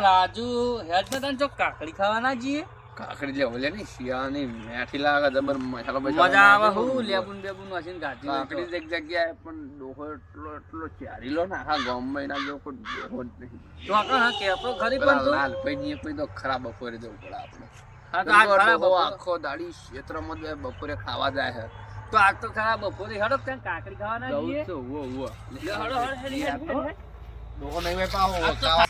રાજુ હેડ ને તને ચોક કાકડી ખાવાના જઈએ કાકડી લે ઓલે ની શિયાળાની મેઠી લાગે જબર મસાલો મજા આવે. હું લેબુન બેબુન વાસીન ગાંઠી કાકડી એક જગ્યાએ પણ ડોહો એટલો એટલો ચારીલો ને આખા ગામમાં એના જેવો કોઈ ડોહો જ નહીં. તો આપણે કે કેતો ખરી પણ તું? લાલભાઈની કોઈ તો ખરાબ બપોરે જવું પડે આપણે હા તો આ ખરાબ આખો દાડી ક્ષેત્રમાં જ બપોરે ખાવા જાય છે. તો આ તો ખરા બપોરે હડો ત્યાં કાકડી ખાવાના જઈએ જ ઓ ઉવ્વ, હડો લે, હેડ. ડોહો નહીં ખાવા-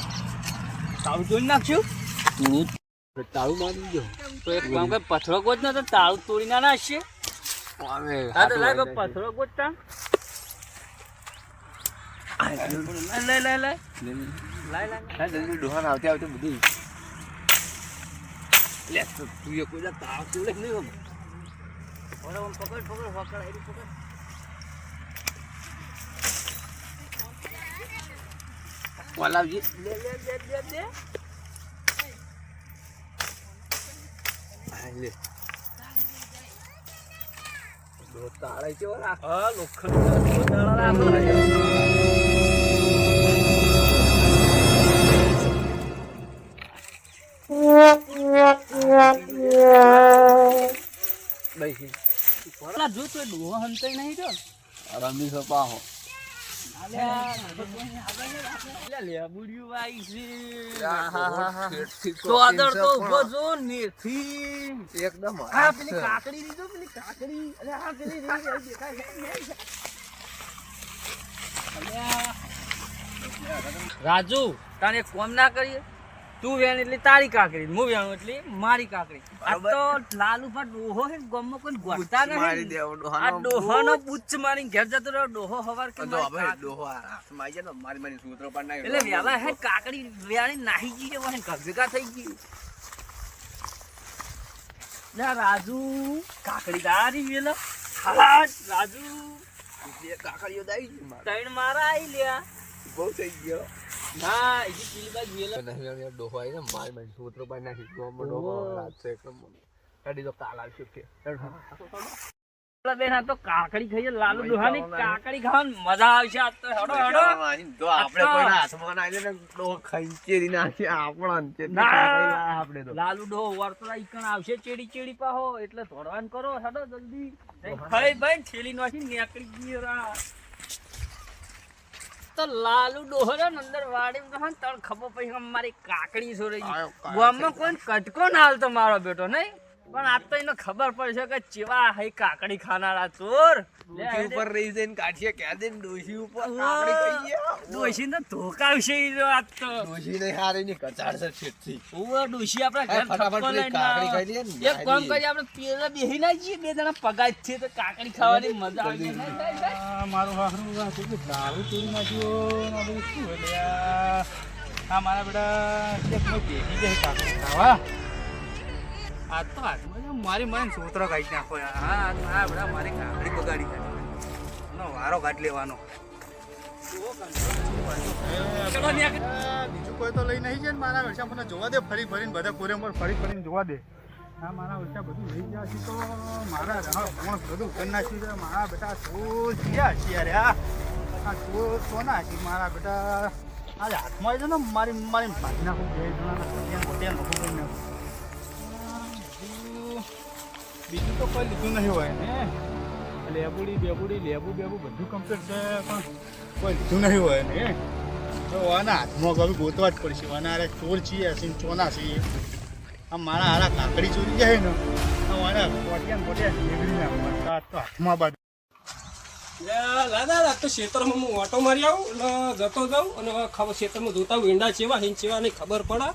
તાળું તાળું. તાળું તોડી નાખશું તાળું મારી દો. તો એક કામ કઈ પથરો ગોત ને તો તાળું તોડી ના નાખશે. આવે, હા તો લાય પથરો ગોતતા. લઈ લઈ લઈ લઈ લાય લાય. હા, જલ્દી ડોહાને આવતે આવતે બધું. લે તો તું એ કોઈ તાવ તોડે નહીં? પકડ પકડ પકડ આઈ પકડ. વાલાવજી. લે લે લે લે લે હા, લે. ડોહો તાળે કેવો રાખ. હા લોખંડ રાખો બેસી. પેલા જો તો ડોહો હંતાઈ નહીં જો રમી છો રાજુ તને કોમ ના કરીએ? તું વેણ એટલે તારી કાકડી હું વેણું એટલે મારી કાકડી. આ તો લાલુ પર ડોહો હે ગમમાં કોઈ મારી નહીં દેવો આ ડોહાનો ડોહાનો બુચ્ચ મારીને ઘેર જતો રહ્યો ડોહો હવાર કે તો હવે ડોહો આ હાથમાં આવી જાય મારી મારી સૂત્રો પર નાખી એટલે વેલા હે કાકડી વેણી નાહી ગઈ ને ભેગા થઈ ગઈ. ના રાજુ કાકડી તારી વેલા. હા રાજુ. કાકડીઓ દાઈ ત્રણ મારા આઈ લ્યા. બહુ થઈ ગયો. ના એજી પેલી બાજુ નહીં, હવે ડોહો આવી ને મારી મારી સૂત્રો પર નાખી. ગોમમાં ડોહો ઓહો. એકદમ કાઢી દો કાલ આવશે કે બેન આ તો કાકડી ખાઈએ લાલુ ડોહાની કાકડી ખાવાની મજા આવશે આજ તો. હેડો હેડો. તો આપણે કોઈના હાથમાં ના આવી ડોહો ખંચેરી નાખી આપણા આપણે તો. લાલુ ડોહો વર્તરા ઈકણ આવશે ચેડી ચેડી પાહો. એટલે ધોડવાન કરો હડો જલ્દી. ખાઈ ભાઈ છેલી નાખી નીકળી ગઈ રા. તો લાલુ ડોહો રે અંદર વાડી તણ ખબર પછી મારી કાકડી સોરે ગામમાં કોઈ કટકો ના હાલતો મારો બેટો નહીં? પણ આ તો એને ખબર પડશે કે ચેવા હઈ કાકડી ખાનારા ચોર. ડોશી ઉપર રહી જઈને કાઢીએ ક્યાં દે ડોશી ઉપર? કાકડી ખાઈએ ડોશી ને ધોકાવશે ઈ જો આજ તો. ડોશી ને હારી ની કચાડ છે છેટથી ઓવે ડોશી આપણા ઘર ઠપકો લઈને કાકડી ખાઈ લે ને, એક કામ કરી કરીએ આપણે પેલા બેહી ના જઈએ બે જણા પગાજ છે તો કાકડી ખાવાની મજા આવી જાય. મારું હાથનું આ કેટલું દારૂ ચોરી નાખ્યો ને બધું શું આ મારા બેટા કે કોઈ બેહી જાય કાકડી ખાવા. આ તો મારી મને સૂત્ર કાઢી નાખો. હા, આ બધા મારી ગાડી બગાડી નો વારો કાઢ લેવાનો. બીજું કોઈ તો લઈ નહીં જાય ને મારા વર્ષા મને જોવા દે, ફરી ફરીને બધા કોરેમોર ફરી ફરીને જોવા દે. હા મારા વર્ષા બધું લઈ ગયા છે તો મારા રહા બધું કરી નાખ્યું છે? મારા બેટા ચોર ક્યાં છીએ અરે હા? ચોર કોના છે મારા બેટા આજે હાથમાં આવી ને મારી મારી ભાગી નાખું બે જણાના કલ્યાણ નખું બીજું તો કોઈ લીધું નહીં હોય ને. લેબુડી, બેબુડી, લેબુ, બેબુ બધું કમ્પ્લીટ છે, પણ કોઈ લીધું નહીં હોય ને. તો આના હાથમાં કभी ગોતવા જ પડશે. અને અરે ચોર છીએ છીએ ચોના છીએ. આમ મારા હારા કાકડી ચોરી જાય ને, તો ના દાદા તો ખેતરમાં હું ઓટો મારી આવું, એટલે જતો જાઉં, અને ખબર ખેતરમાં જોતા હું ઈંડા ચેવા હિંગ ખબર પડે.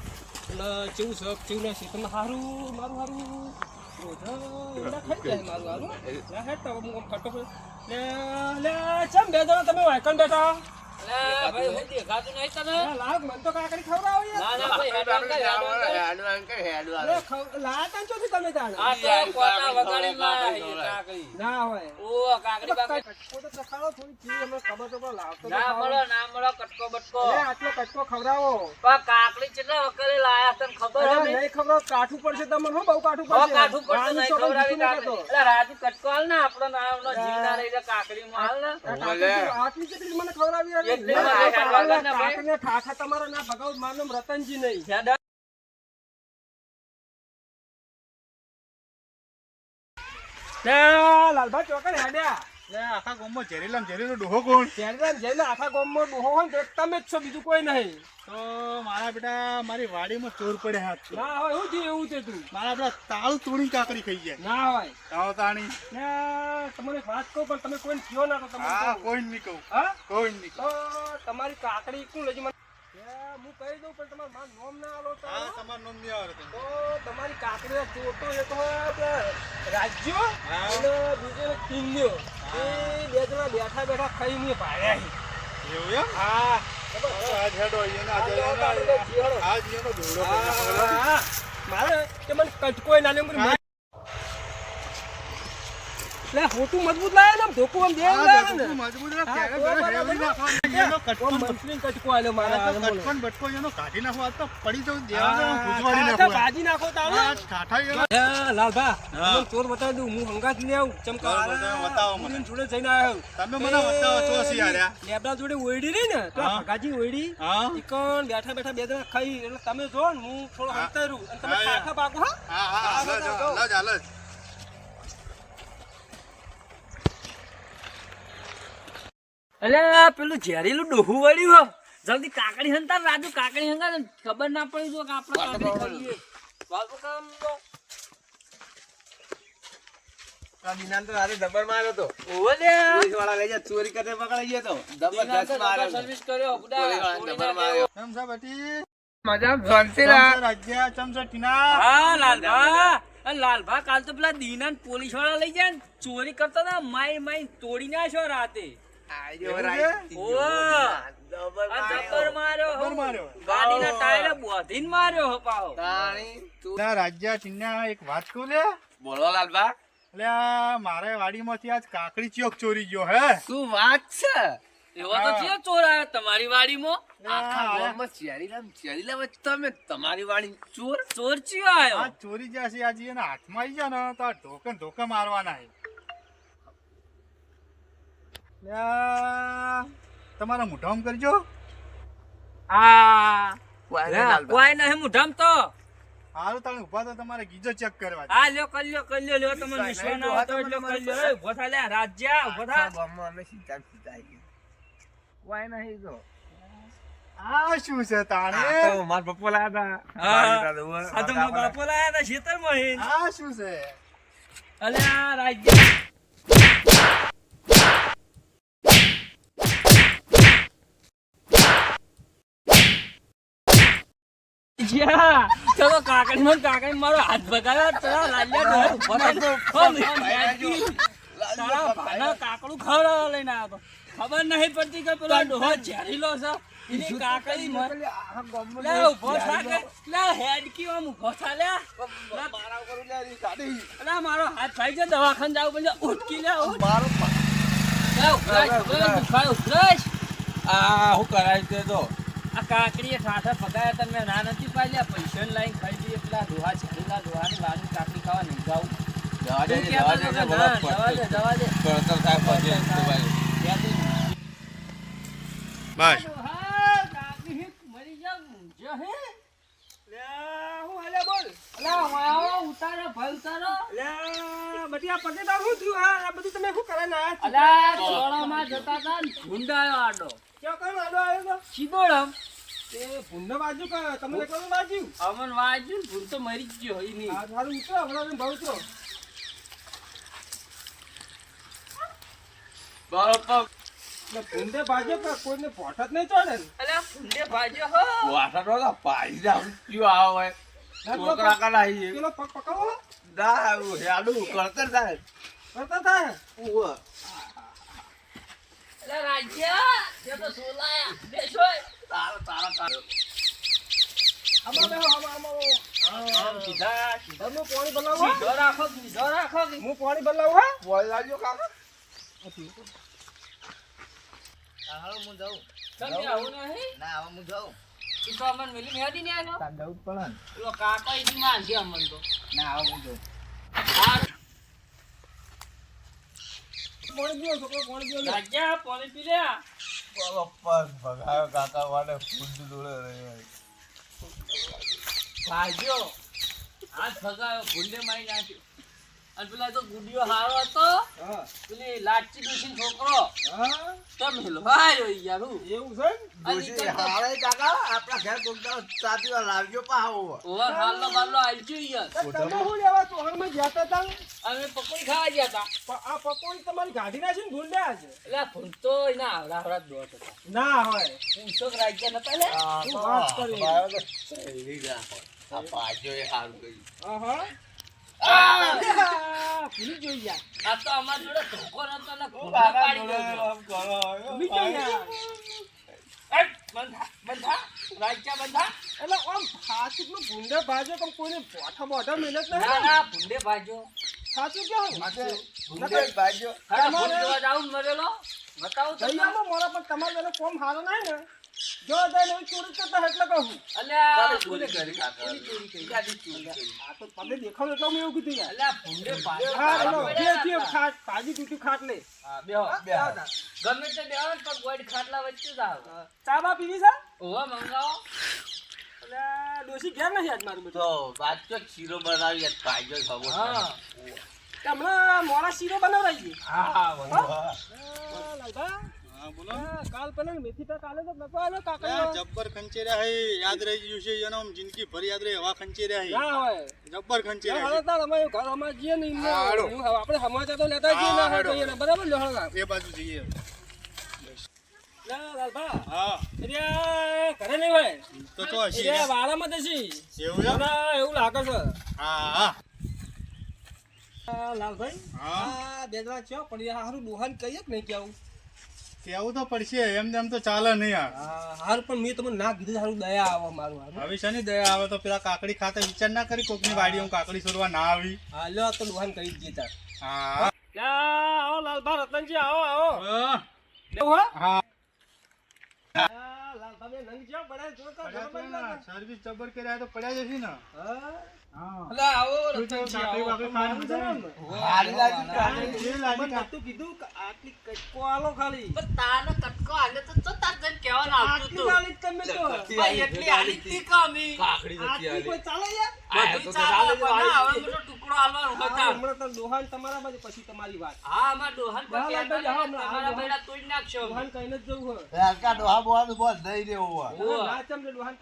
એટલે કેવું છે કેવું નહીં ખેતરમાં સારું મારું સારું લે લે ચમ બે જણા તમે વાયકણ બેઠા. કાકડી કાકડી. કાકડી ખબર કાકડી કેટલા વખતે લાયા તને ખબર નહીં ખબર કાઠું પડશે તમને હું બહુ કાઠું પડશે કાઠું કાકડી. અલા, રાજુ કટકો હાલ ને આપડો નામનો જીવ ના રહી જાય કાકડીમાં હાલ ને. કાકડી આટલી કેટલી મને યાર? ઠાઠા તમારા ના ભગાવું માનમ રતનજી નહીં. લાલભા ચોકડ હેડ્યા. આખા ગામમાં ઝેરીલામ ઝેરીલો ડોહો કોણ? જ્યારે જઈને આખા ગામમાં ડોહો હોય તો તમે જ છો બીજું કોઈ નહીં. તો મારા બેટા મારી વાડીમાં ચોર પડે હાથ ના હોય થયું એવું છે તું. મારા બેટા તાલ તોડી કાકડી ખાઈ જાય ના હોય. તાવ તાણી. ને તમને વાત કહું પણ તમે કોઈને કયો ના તો તમે હા નહીં કહું. હા? કોઈ નહીં તો તમારી કાકડી કોણ લેજી મને? હું કહી દઉં પણ તમારું મારું નોમ ના તો. હા તમારું નામ નહીં આવે તો. તમારી કાકડીનો ચોટો એક રાજ્યો અને બીજો એ બે જણા બેઠા બેઠા ખાઈ નહીં પાડ્યા એવું એમ? હા. મારે કે મને કટકોય ના લે લે હોટું મજબૂત લાવે ને ધોકું આમ દેવું લાવે ને. મજબૂત તો કટકો આલ્યો મારા આ તો હાથમાં. કટકોન બટકો એનો કાઢી નાખો આ તો પડી હા, દેવા ભૂજવાડી નાખો ભાજી નાખો તો ઠાઠા એ, લાલભા હા. ચોર બતાવી દઉં હું હંગાત લઈ આવું. ચમકા બતાવો મને. જોડે જઈને આવ્યો. તમે મને બતાવો છો શી હાર્યા? લેબડા જોડે ઓયડી રહી ને તો ઓયડી. બેઠા બેઠા બે જણા ખાઈ એટલે તમે જો હું થોડો હા. અને તમે ખાખા પાકો હા? હા હા હાલો જ, હાલો જ, હાલો જ. અલ્યા, પેલું ઝેરીલું ડોહું વળ્યું હો. જલ્દી કાકડી હંતા રાજુ કાકડી હંગા ખબર ના પડી જો કે આપણે કાકડી ખાઈએ. બાપુ કામ તો ઓવે લ્યા. દીના તો. ના છે. છે? કેમ છે ટીના? હા લાલભા લાલભા કાલ તો પેલા દીના પોલીસવાળા લઈ જાય ને ચોરી કરતા હતા માય માય તોડી નાખ્યો રાતે. એવું વાડી મારે વાડીમાંથી આજ કાકડી ચોક ચોરી ગયો હે? શું વાત છે? એવો તો ચિયો ચોર આવ્યો તમારી વાડીમાં? આખા ગામમાં ચેરીલામ ચેરીલામ તમે તમારી ચોર. ચોર ચિયો આવ્યો આ ચોરી જશે આજે એના હાથમાં આવી જાય ને તો ઢોકન ઢોકા મારવાના છે. તમારા મોઢામાં કરજો. આ વાયરે લે, લાલબા. કોઈ નહીં મુઢામ તો? હારું તમે ઊભા તો તમારે ગીજો ચેક કરવા આ લ્યો કલ્યો કલ્યો લ્યો તમને વિશ્વાસ ના આવતો એટલો કલ્યો ઊભો થા લે રાજ્યા ઊભો થા. આખા અમે સીધા ને સીધા નહીં તો. આ શું છે તાણે? આ તો મારા લાયા હતા. આ તો બાપો લાયા. હતા ખેતરમાં હે. આ શું છે? અલ્યા રાજ્યા. જ્યાં ચલો કાકડી માં કાકડી મારો હાથ ભગાવ્યો ચલો લાલ્યા કાકડું ખવડાવવા લઈને આવ્યો. ખબર નહીં પડતી કે પેલો ડોહો ઝેરીલો છે? એની કાકડી મર લે ઊભો થા કે લે હેડકી આમ ઊભો થા લે. લે, મારા ઉપર લે, ઈ ગાડી. મારો હાથ ભાઈ ગયો દવાખાને જાવ પછી ઉટકી લે. મારો લે ઉભરાશ, ઉભરાશ, ઉભરાશ. આ હું કરાય તે તો? આ કાકડીએ ઠાઠા પકાયા તમે ના નથી પાડ્યા. પૈસા લાઈન ખરીદી એટલા પેલા ડોહા છેલ્લા ડોહાની લાડુ કાકડી ખાવા નહીં વાવો, ઉતારો ભાઈ ઉતારો બધી આ પટેટા શું થયું. આ બધું તમે શું કરે ના છો? અલા ચોળામાં જતા તા આવ્યો આડો. ક્યાં કયો આડો આવ્યો તો? શિબોળમ તે ભૂંડનો બાજુ કા તમને કોણ બાજુ? અમન વાજ્યું ને ભૂલ તો મરી જ ગયો નહીં આ સારું ઉતરો હમણાં ભાવ છો. બરોબર. ભૂંડે બાજુ કા કોઈને પોઠ જ નહીં ચડે અલા ભૂંડે ભાજ્યો હો. દે, ક્યું આવે? છોકરા કાઢ આવીએ. પેલો પગ પકાવો ના, આવું હેડું, કરતર થાય. કરતા થાય? ઉવ્વ. એટલે રાજ્યા તે તો સોલાયા. બેસો તારો તારો તારો. આમાં બેહો, આમાં, આમાં, આમાં. સીધા સીધા. તમે પાણી બદલાવો સીધો રાખો સીધો રાખો. હું પાણી બદલાવું હા? બોલ લાવજો કાકા. હાલો હું જાઉં. તમે આવું નહીં? ના હવે હું જાઉં. તો અમને મિલી ને આનો જ અમને તો. ના હવે હું જાઉં આ છોકરો. પાણી પી લે. ભગાયો કાકા વાળે ફૂડ જોડે ભાગ્યો. હાથ ફગાયો ગુંડે મારી નાખ્યો. અને પેલા તો ગુડિયો હારો હતો. પેલી લાટચી ડોશી છોકરો. હા. તમે હેલવાયો યાર હું. એવું છે ડોશી હારે કાકા આપણા ઘેર કોકદાર સાથી વાર લાવજો પાહો ઓવર હાલનો બાલનો આવજો યાર. તમે શું લેવા ચોહણમાં ગયા તા અમે પકોડી ખાવા ગયા હતા. પણ આ પકોડી તમારી ગાડી ના છે ને? ગુંડા છે? એટલે ભૂલ તો એના આવડા આવડા જ હતા. ના હોય. પૂછો રાજ્ય નતા લે? વાત કરી? આ પાજો એ સારું કર્યું. આહા. ભૂલી તો ને ગયો યારનું ભૂંડે ભાજો કમ કોઈને બોઠા બોઠા મહેનત ના નહીં ના ભૂંડે ભાજો સાચું કેવું ભૂંડે ભાજો હા જાઉં મરેલો બતાવું તમને મારા પણ તમારે કોમ હારો નહીં ને? જો દઈને એવી ચોરી કરતા એટલે કહું. અલ્યા ચોરી કરી કાકા? ચોરી કરી. ગાડી ચોરી કરી. આ તો તમે દેખાવ એટલે મેં એવું કીધું યાર. અલ્યા ભૂંડે ભાજો હા એનો જે જે ખાટ ભાજી તૂટી ખાટ લે. હા, બેહો. બેહો. ગમે તે બેહો પણ ગોળ ખાટલા વચ્ચે જ આવો. ચા બા પીવી છે? ઓવા મંગાવો. એટલે ડોસી ઘેર નહીં આજ મારું બધું. તો બાજુ શીરો બનાવી ભાજો ખબર હા. હમણાં મોડા શીરો બનાવડાવીએ. હા હા બોલો હા, કાલ પેલા મેથી તો કાલે તો નતો કાકા જબ્બર ખંચેર્યા હે યાદ રહી ગયું છે એનો જિંદગી ભર યાદ રહે હવા ખંચેર્યા હે. ના હોય. જબ્બર ખંચેર્યા હાલો તાર અમે ઘર અમાર જઈએ ને એમને હા, આપણે સમાચાર તો લેતા જઈએ ના. બરાબર એ બાજુ જઈએ. ઘરે નહીં હોય? તો તો વાળામાં જશી એવું એવું લાગે છે. હા હા. લાલભાઈ હા. આ બે જણા ચો પણ હારું ડોહાન કહીએ કે નહીં કેવું કેવું તો પડશે? એમ તેમ તો ચાલે નહીં યાર. હા પણ મેં તમને ના કીધું સારું દયા આવે મારું હવે શેની દયા આવે તો પેલા કાકડી ખાતે વિચાર ના કરી કોકની વાડીમાં કાકડી છોડવા ના આવી. હા લ્યો તો દુકાન કરી જ જતા હા. આવો લાલભા રતનજી આવો આવો. હા. લેવું હા. હા. આ લાલભા બે નંગ જાઓ બડા ને. સર્વિસ જબર કર્યા તો પડ્યા જશે ને. હા. કોઈ તમારા બાજુ પછી તમારી વાત. હા, અમાર ડોહાન તમારા બેડા તોડી નાખશો ડોહાન કહીને જ જવું હોય. હલકા ડોહા બોવાનું બોલ દઈ દેવું હોય. ઓહો. ના ચમ ડોહાન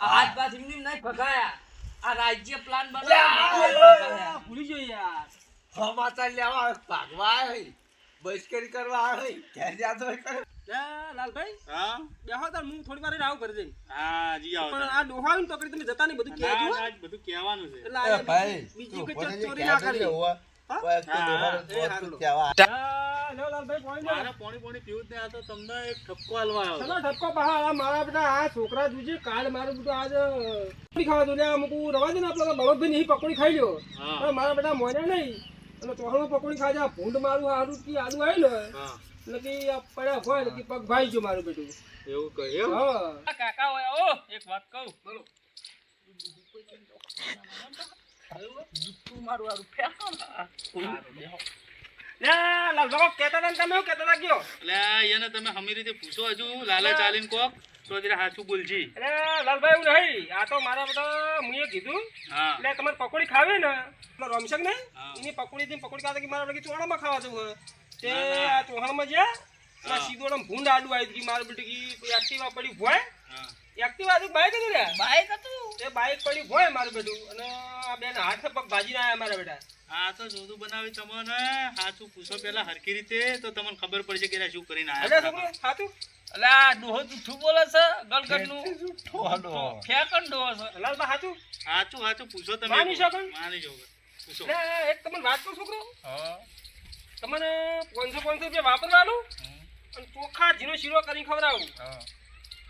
આ હાથ એમની નહીં ભગાયા. આ રાજ્ય પ્લાન બનાવ્યો. ભૂલી ગયો યાર. સમાચાર લેવા આવે, ભાગવા આવે બસકરી કરવા આવે ઘેર જાતો કરે. લાલભાઈ હા? બેહો તાર હું થોડી વાર આવું ઘરે જઈને. હા જી આવો પણ આ તો કરી તમે જતા નહીં બધું કહેજો બધું કહેવાનું છે. ભાઈ બીજી કોઈ ચોરી ના કરી. છોકરા જોજે કાલ મારું બધું આજ પકડી ખાવા દો અમુક રવા દે ને આપણે બળદભાઈ ની પકોડી ખાઈ લ્યો. હા. મારા બેટા મોને નહીં. અને ચોહળમાં પકોડી ખાજે આ ભૂંડ મારું હારું કે આલુ આવી ને કે પડ્યા હોય પગ ભાઈ જો મારું બેટું એવું હા. કાકા હોય ઓ એક વાત કહું. બોલો. કીધું એટલે તમારે પકોડી ખાવી ને રમશક ને. એની થી પકોડી ખાતા કે મારા બેટી ચોહાણમાં ખાવા જવું તે. આ ચોહાણમાં જ્યાં સીધો ભૂંડ આડું આવી ગઈ મારું બેટી એક્ટિવા પડી ભોય એક્ટિવા બાઈક હતી ને બાઈક હતું એ બાઈક પડી હોય મારું બેટું અને આ બેન હાથ પગ ભાજી ના આવ્યા મારા બેટા. હા તો જોધું બનાવી તમને. હાથું પૂછો પેલા હરકી રીતે તો તમને ખબર પડશે કે શું કરીને આવ્યા હાથું છોકરો આ ડોહો જૂઠું બોલે છે? ગલગટનું ડોહાનો. ફેકન ડોહો છે. લાલબા સાચું સાચું સાચું પૂછો તમે માની શકો? માની શકો પૂછો. એટલે એક તમને વાત કહું છોકરો? હા. તમને પાંચસો પાંચસો રૂપિયા વાપરવાનું અને ચોખા જીનો શીરો કરીને ખવડાવું?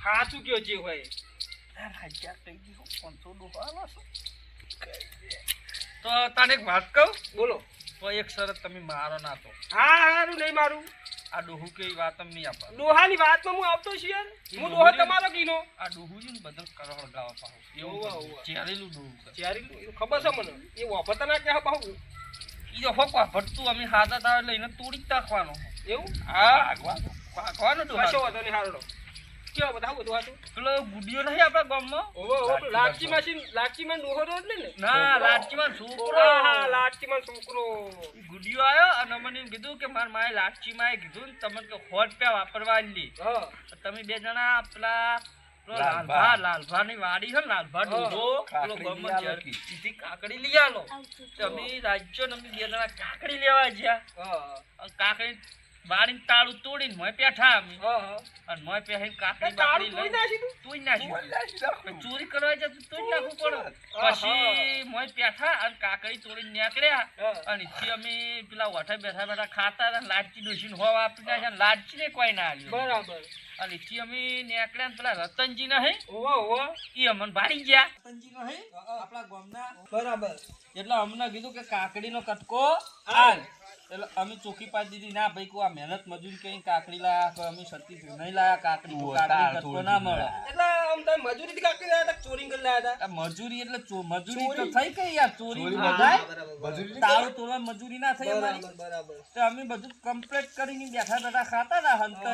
હાથું કયો જે હોય. તો તને એક વાત કહું બોલો તો એક શરત તમે મારો ના તો હા હારું નહીં મારું આ ડોહું કેવી વાત તમે નહીં આપવા ડોહાની વાતમાં હું આવતો છું યાર હું ડોહો તમારો કીનો આ ડોહું છે ને બધા કરોડ ગાવા પાહો એવું. ચેરેલું ડોહું છે ખબર છે મને એ વાપરતા ના કે બહુ એ જો હોક ભટતું અમે હાથા તાવે લઈને તોડી જ નાખવાનો એવું હા આગવાનો ભાગવાનો કશો ડોહા વાંધો નહીં હારો કેવા બધા બધું હતું? પેલો ગુડિયો નહીં આપણા ગામમાં? ઓવો ઓવો લાચી મશીન લાચી માં ડોહો રોજ ને? ને ના લાચીમાં છોકરો. હા હા માં છોકરો. ગુડિયો આવ્યો અને મને કીધું કે મારા માએ લાચીમાં એ કીધું તમને કે હોટ પે વાપરવા લી તમે બે જણા પેલા લાલભા. લાલભા ની વાડી છે ને લાલભા ડોહો પેલો કાકડી ગામમાં લઈ આલો ઝેર- સીધી કાકડી લઈ આલો. તો રાજ્યો ને બે જણા કાકડી લેવા ગયા કાકડી વાડીને તાળું તોડીને મોય પેઠા અને મોય પેઠાઈને કાકડી તાળું બાકડી તોડી લઈ. નાખ્યું તોડી નાખ્યું. ચોરી કરવા જતો તો જ નાખવું પડે. પછી મોય પેઠા અને કાકડી તોડીને નીકળ્યા. અને થી અમે પેલા ઓઠે બેઠા બેઠા ખાતા અને લાડચી ડોસીને હોવા આપી નાખ્યા અને લાડચીને કોઈ ના આવ્યું બરાબર. અને થી અમે નીકળ્યા ને પેલા રતનજી ના હે ઓહો. ઓવો ઈ અમને ભાડી ગયા. રતનજી નો હે આપણા ગામના. બરાબર. એટલે અમને કીધું કે કાકડીનો કટકો આલ. એટલે અમે ચોખ્ખી પાડી દીધી. ના ભાઈ કોઈ આ મહેનત મજૂરી કઈ કાકડી લાયા કોઈ અમે સતી નહીં લાયા કાકડી કાકડી ના મળે. એટલે આમ તમે મજૂરી કાકી રહ્યા હતા ચોરી કરી લાયા હતા? મજૂરી એટલે મજૂરી તો થઈ કઈ યાર ચોરી ચોરી ના મજૂરી. ના થઈ અમારી. બરાબર બરાબર. તો અમે બધું કમ્પ્લીટ કરીને બેઠા બેઠા ખાતા હતા હંત.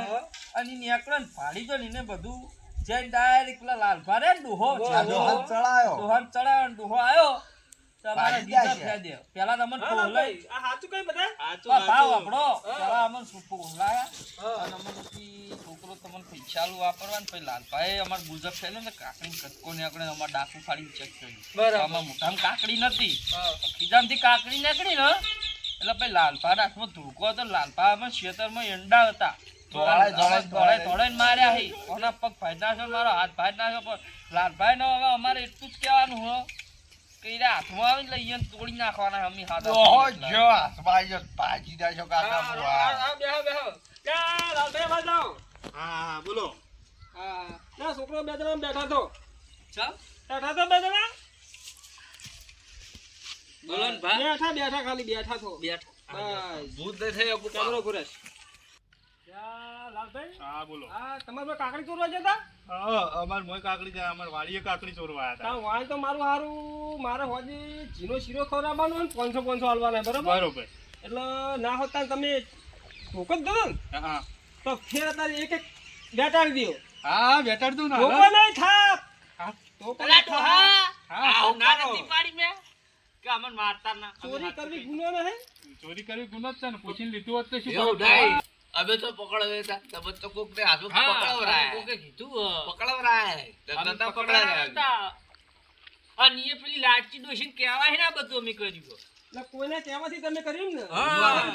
અને નેકળન ફાડી જો ને બધું જઈને ડાયરેક્ટ પેલા લાલભા રે ને ડોહો ચડાયો ડોહન ચડાયો. ડોહાને ચડાવ્યો ને ડોહો આવ્યો તો અમારે ભાગી બીજા ગયા છે. ફેદે. પેલા તમને ખોલાય આ સાચું કઈ બધા? બા ભાવ આપણો પેલા અમને સુપો ઓલાયા અને અમને પછી છોકરો તમને પૈસાલું વાપરવા ને પછી લાલભાઈ અમાર ગુજબ થયેલું ને કાકડી કટકો નીકળે અમાર ડાકુ ફાડીને ચેક કર્યું. આમાં મોટામાં કાકડી નથી હા. ખીજામાંથી કાકડી નીકળી ને એટલે પછી લાલભા હાથમાં ધોકો હતો લાલભા અમે ખેતરમાં એંડા હતા. માર્યા પગ ભાઈ નાખ્યો મારો હાથ ભાઈ નાખ્યો પણ લાલભાઈ નો હવે અમારે એટલું જ કહેવાનું હો. કે ઈરા હાથમાં આવીને તોડી નાખવાના અમે હાથ. ડોહો જો હાથમાં આવી પાજી ભાજી નાખ્યો કાકા હા, બેહો, બેહો. ત્યાં લાલભાઈ આવાજ આવો. હા હા બોલો. હા, ના, છોકરો બે જણા બેઠા તો ચાલ બેઠા તો બે જણા? બોલો ને ભા. બેઠા બેઠા ખાલી બેઠા તો બેઠા. નહીં થઈ શકું કેમેરો ઘુરેશ. હા બોલો. હા તમારે કાકડી ચોરવા જતા હા મોય કાકડી જાય અમાર વાડીએ કાકડી ચોરવા આવ્યા ત્યાં તો મારું હારું મારે હોજી જીનો શીરો ખવડાવવાનો હોય પાંચસો પાંચસો આલવાના હતા બરોબર? બરોબર. એટલે ના હોતા તમે ઠોક જ દો ને હા. તો ફેર અત્યારે એક એક બેટાડી દો. હા બેટાડ દઉં ને ઠોકો નહીં થાપ હા. ઠોકો પેલા નહીં થાપ. હા ના નથી પાડી મેં? કે અમને મારતા ના. ચોરી કરવી ગુનો નહીં? ચોરી કરવી ગુનો જ છે ને પૂછીને લીધું હોત તો શું અમે તો પકડવે તમે તો કોક ને હાથમાં હા પકડવરાય. કોકે કીધું પકડવરાય. નતા પકડાયા. અને એ પેલી લાચી ડોશીને કહેવાય ને આ બધું અમે કર્યું કોઈને કહેવાથી તમે કર્યું ને?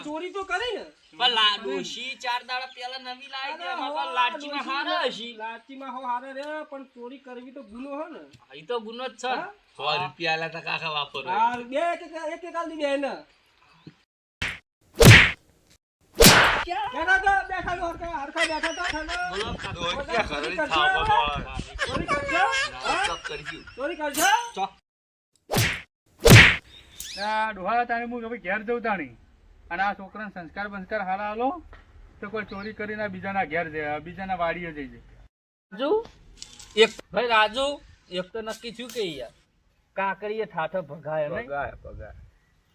ચોરી તો કરી ને. પણ લા ડોશી ચાર દાડા પહેલા નવી લાવી દે અમાર પાસે લાચીમાં હારા હશી. લાચીમાં હો હારે રે પણ ચોરી કરવી તો ગુનો હો ને. ઈ તો ગુનો જ છે. હા? સો રૂપિયા આલ્યા તા કાકા વાપરો. હા, બે એક એક એક એક આલી દે ને બેઠા તો તો તો કરી કરશો હા? હવે ઘેર જઉં તાણી અને આ છોકરાને સંસ્કાર બંસ્કાર હારા હાલો તો કોઈ ચોરી કરીને બીજાના ઘેર જાય બીજાના વાડીએ જઈ જાય રાજુ એક ભાઈ રાજુ એક તો નક્કી થયું કે યાર કાકડીએ ઠાઠો ભગાય ભગાય ભગાય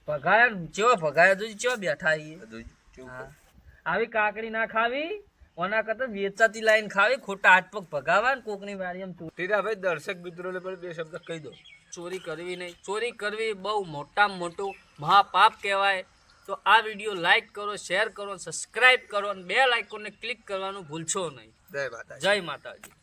ભગાય ચેવા ભગાયા જોઈ ચેવા બેઠા હા. આવી કાકડી ના ખાવી ઓના કરતા વેચાતી લાઈન ખાવી ખોટા હાથ પગ ભગાવા ને કોકની વારી એમ ચોરી ભાઈ દર્શક મિત્રોને પણ બે શબ્દ કહી દો ચોરી કરવી નહીં. ચોરી કરવી બહુ મોટામાં મોટું મહાપાપ કહેવાય. તો આ વીડિયો લાઈક કરો શેર કરો સબસ્ક્રાઈબ કરો અને બે લાઇકોને ક્લિક કરવાનું ભૂલશો નહીં. જય માતા જય માતાજી.